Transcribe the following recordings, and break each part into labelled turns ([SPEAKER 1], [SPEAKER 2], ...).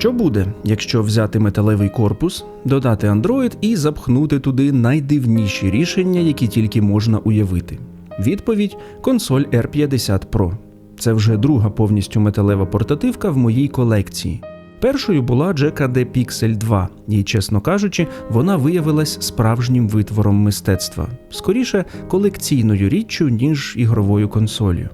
[SPEAKER 1] Що буде, якщо взяти металевий корпус, додати Android і запхнути туди найдивніші рішення, які тільки можна уявити? Відповідь консоль R50 Pro. Це вже друга повністю металева портативка в моїй колекції. Першою була GKD Pixel 2, і, чесно кажучи, вона виявилась справжнім витвором мистецтва, скоріше колекційною річчю, ніж ігровою консолью.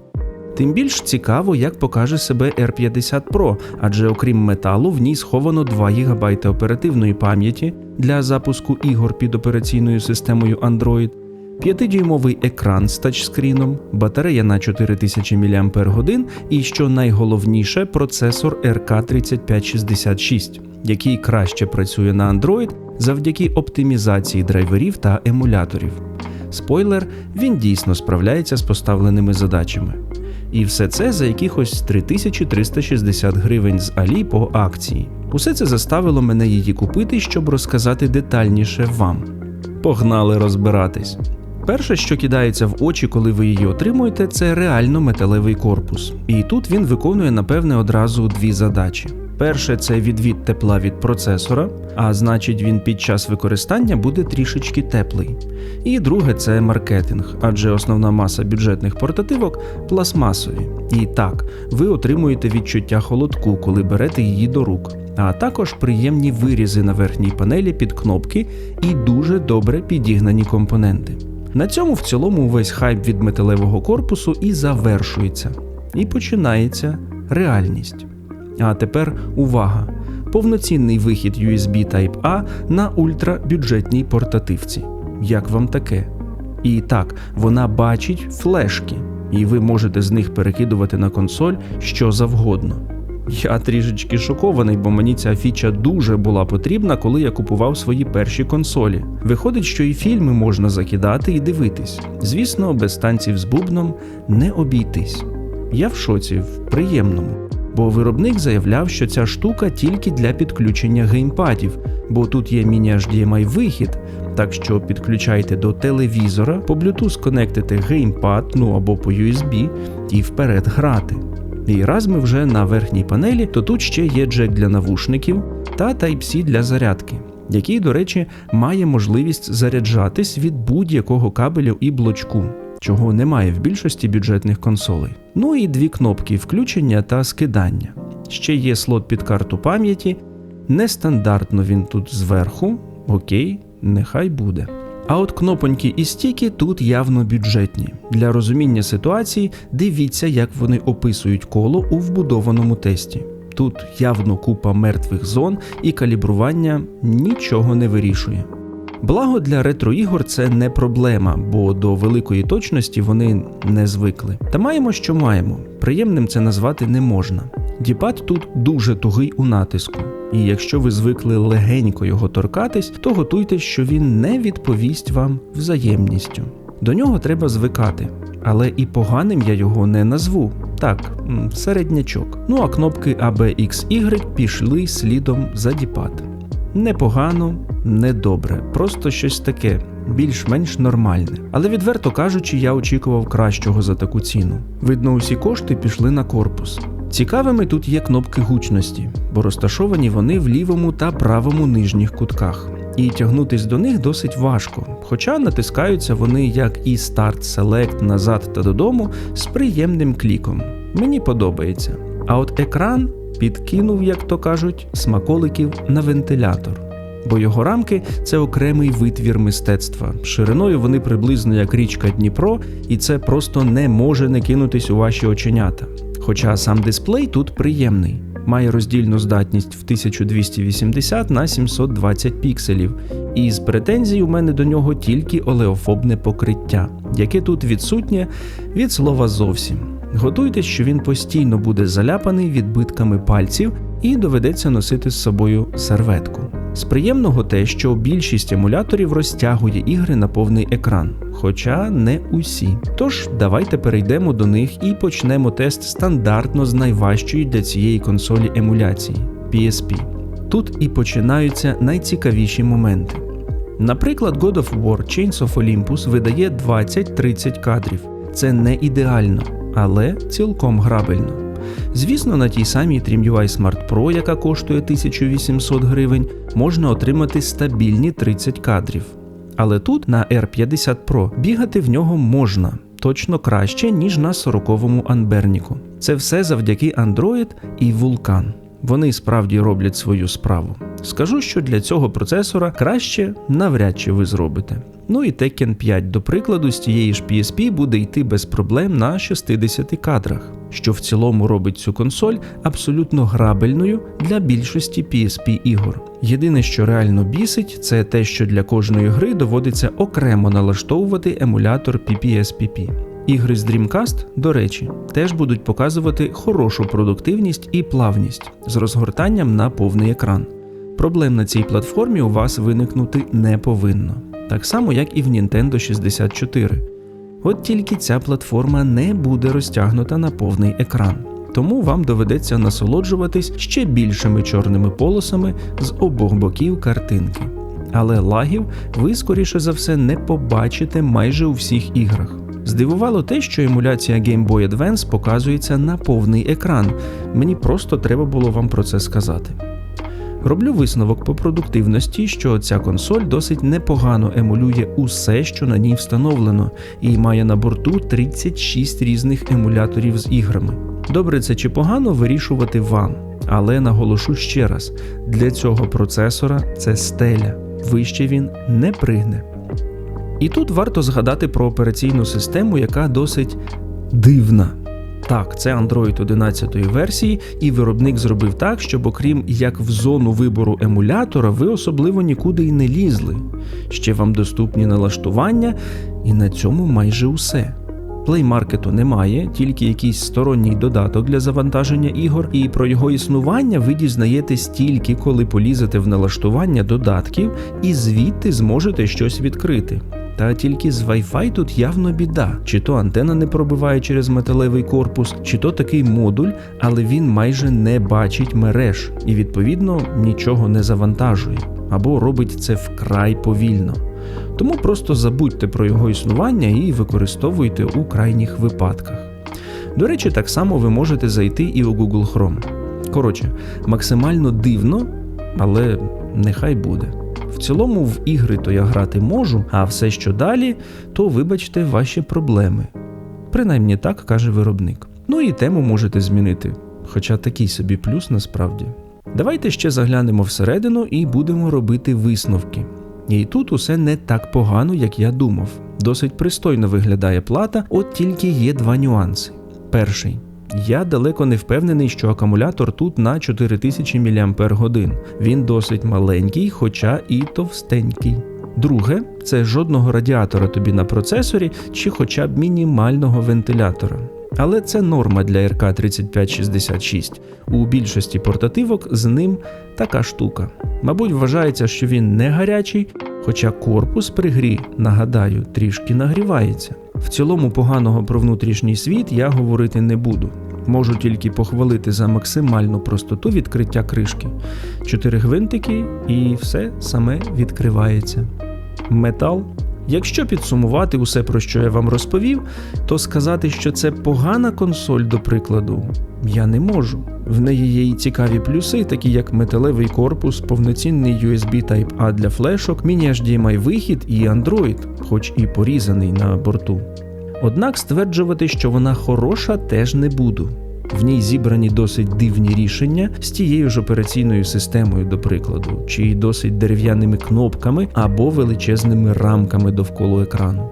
[SPEAKER 1] Тим більш цікаво, як покаже себе R50 Pro, адже окрім металу, в ній сховано 2 ГБ оперативної пам'яті для запуску ігор під операційною системою Android, 5-дюймовий екран з тачскріном, батарея на 4000 мАч і, що найголовніше, процесор RK3566, який краще працює на Android завдяки оптимізації драйверів та емуляторів. Спойлер, він дійсно справляється з поставленими задачами. І все це за якихось 3360 гривень з Алі по акції. Усе це заставило мене її купити, щоб розказати детальніше вам. Погнали розбиратись. Перше, що кидається в очі, коли ви її отримуєте, це реально металевий корпус. І тут він виконує, напевне, одразу дві задачі. Перше це відвід тепла від процесора, а значить він під час використання буде трішечки теплий. І друге це маркетинг, адже основна маса бюджетних портативок пластмасові. І так, ви отримуєте відчуття холодку, коли берете її до рук, а також приємні вирізи на верхній панелі під кнопки і дуже добре підігнані компоненти. На цьому в цілому увесь хайп від металевого корпусу і завершується. І починається реальність. А тепер увага! Повноцінний вихід USB Type-A на ультрабюджетній портативці. Як вам таке? І так, вона бачить флешки, і ви можете з них перекидувати на консоль що завгодно. Я трішечки шокований, бо мені ця фіча дуже була потрібна, коли я купував свої перші консолі. Виходить, що і фільми можна закидати і дивитись. Звісно, без танців з бубном не обійтись. Я в шоці, в приємному. Бо виробник заявляв, що ця штука тільки для підключення геймпадів, бо тут є міні-HDMI вихід, так що підключайте до телевізора, по Bluetooth конектите геймпад, ну або по USB, і вперед грати. І раз ми вже на верхній панелі, то тут ще є джек для навушників та Type-C для зарядки, який, до речі, має можливість заряджатись від будь-якого кабелю і блочку, чого немає в більшості бюджетних консолей. Ну і дві кнопки включення та скидання. Ще є слот під карту пам'яті. Нестандартно він тут зверху, окей, нехай буде. А от кнопоньки і стіки тут явно бюджетні. Для розуміння ситуації дивіться, як вони описують коло у вбудованому тесті. Тут явно купа мертвих зон і калібрування нічого не вирішує. Благо для ретроігор це не проблема, бо до великої точності вони не звикли. Та маємо, що маємо. Приємним це назвати не можна. Діпад тут дуже тугий у натиску, і якщо ви звикли легенько його торкатись, то готуйтесь, що він не відповість вам взаємністю. До нього треба звикати, але і поганим я його не назву. Так, середнячок. Ну а кнопки ABXY пішли слідом за діпад. Непогано, не добре, просто щось таке, більш-менш нормальне. Але відверто кажучи, я очікував кращого за таку ціну. Видно, усі кошти пішли на корпус. Цікавими тут є кнопки гучності, бо розташовані вони в лівому та правому нижніх кутках. І тягнутись до них досить важко, хоча натискаються вони як і старт, селект назад та додому з приємним кліком. Мені подобається. А от екран підкинув, як то кажуть, смаколиків на вентилятор. Бо його рамки це окремий витвір мистецтва. Шириною вони приблизно як річка Дніпро, і це просто не може не кинутись у ваші оченята. Хоча сам дисплей тут приємний, має роздільну здатність в 1280 на 720 пікселів, і з претензій у мене до нього тільки олеофобне покриття, яке тут відсутнє від слова зовсім. Готуйтесь, що він постійно буде заляпаний відбитками пальців і доведеться носити з собою серветку. З приємного те, що більшість емуляторів розтягує ігри на повний екран, хоча не усі. Тож давайте перейдемо до них і почнемо тест стандартно з найважчої для цієї консолі емуляції PSP. Тут і починаються найцікавіші моменти. Наприклад, God of War Chains of Olympus видає 20-30 кадрів. Це не ідеально, але цілком грабельно. Звісно, на тій самій TrimUI Smart Pro, яка коштує 1800 гривень, можна отримати стабільні 30 кадрів. Але тут на R50 Pro бігати в нього можна точно краще, ніж на 40-му Анберніку. Це все завдяки Android і Vulkan. Вони справді роблять свою справу. Скажу, що для цього процесора краще навряд чи ви зробите. Ну і Tekken 5, до прикладу, з тієї ж PSP буде йти без проблем на 60 кадрах, що в цілому робить цю консоль абсолютно грабельною для більшості PSP ігор. Єдине, що реально бісить, це те, що для кожної гри доводиться окремо налаштовувати емулятор PPSPP. Ігри з Dreamcast, до речі, теж будуть показувати хорошу продуктивність і плавність з розгортанням на повний екран. Проблем на цій платформі у вас виникнути не повинно, так само як і в Nintendo 64. От тільки ця платформа не буде розтягнута на повний екран, тому вам доведеться насолоджуватись ще більшими чорними полосами з обох боків картинки. Але лагів ви, скоріше за все, не побачите майже у всіх іграх. Здивувало те, що емуляція Game Boy Advance показується на повний екран. Мені просто треба було вам про це сказати. Роблю висновок по продуктивності, що ця консоль досить непогано емулює усе, що на ній встановлено, і має на борту 36 різних емуляторів з іграми. Добре, це чи погано вирішувати вам, але наголошу ще раз: для цього процесора це стеля, вище він не пригне. І тут варто згадати про операційну систему, яка досить дивна. Так, це Android 11 версії, і виробник зробив так, щоб, окрім як в зону вибору емулятора, ви особливо нікуди й не лізли. Ще вам доступні налаштування, і на цьому майже усе. Плеймаркету немає, тільки якийсь сторонній додаток для завантаження ігор, і про його існування ви дізнаєтесь тільки коли полізете в налаштування додатків і звідти зможете щось відкрити. Та тільки з Wi-Fi тут явно біда. Чи то антена не пробиває через металевий корпус, чи то такий модуль, але він майже не бачить мереж і, відповідно, нічого не завантажує або робить це вкрай повільно. Тому просто забудьте про його існування і використовуйте у крайніх випадках. До речі, так само ви можете зайти і у Google Chrome. Коротше, максимально дивно, але нехай буде. В цілому в ігри то я грати можу, а все, що далі, то вибачте ваші проблеми. Принаймні так каже виробник. Ну і тему можете змінити, хоча такий собі плюс насправді. Давайте ще заглянемо всередину і будемо робити висновки. І тут усе не так погано, як я думав. Досить пристойно виглядає плата, от тільки є два нюанси. Перший. Я далеко не впевнений, що акумулятор тут на 4000 мАч. Він досить маленький, хоча і товстенький. Друге, це жодного радіатора тобі на процесорі чи хоча б мінімального вентилятора. Але це норма для RK 3566. У більшості портативок з ним така штука. Мабуть, вважається, що він не гарячий, хоча корпус при грі, нагадаю, трішки нагрівається. В цілому поганого про внутрішній світ я говорити не буду. Можу тільки похвалити за максимальну простоту відкриття кришки. Чотири гвинтики і все саме відкривається. Метал. Якщо підсумувати усе, про що я вам розповів, то сказати, що це погана консоль, до прикладу, я не можу. В неї є і цікаві плюси, такі як металевий корпус, повноцінний USB Type-A для флешок, міні-HDMI вихід і Android, хоч і порізаний на борту. Однак стверджувати, що вона хороша, теж не буду. В ній зібрані досить дивні рішення з тією ж операційною системою, до прикладу, чи досить дерев'яними кнопками або величезними рамками довкола екрану.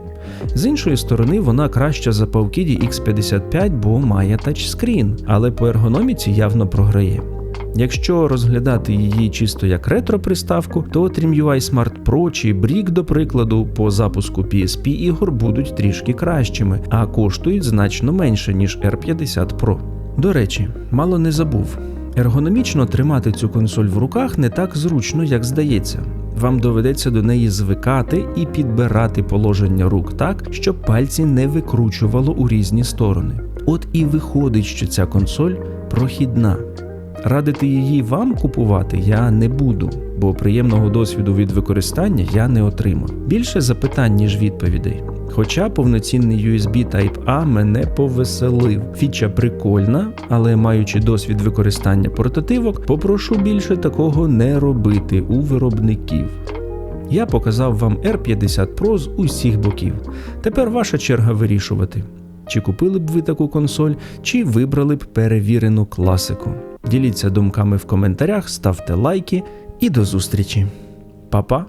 [SPEAKER 1] З іншої сторони, вона краща за Pawkidi X55, бо має тачскрін, але по ергономіці явно програє. Якщо розглядати її чисто як ретро-приставку, то TrimUI Smart Pro чи Brick, до прикладу, по запуску PSP ігор будуть трішки кращими, а коштують значно менше, ніж R50 Pro. До речі, мало не забув. Ергономічно тримати цю консоль в руках не так зручно, як здається. Вам доведеться до неї звикати і підбирати положення рук так, щоб пальці не викручувало у різні сторони. От і виходить, що ця консоль прохідна. Радити її вам купувати я не буду, бо приємного досвіду від використання я не отримав. Більше запитань, ніж відповідей. Хоча повноцінний USB Type-A мене повеселив. Фіча прикольна, але маючи досвід використання портативок, попрошу більше такого не робити у виробників. Я показав вам R50 Pro з усіх боків. Тепер ваша черга вирішувати, чи купили б ви таку консоль, чи вибрали б перевірену класику. Діліться думками в коментарях, ставте лайки і до зустрічі. Па-па!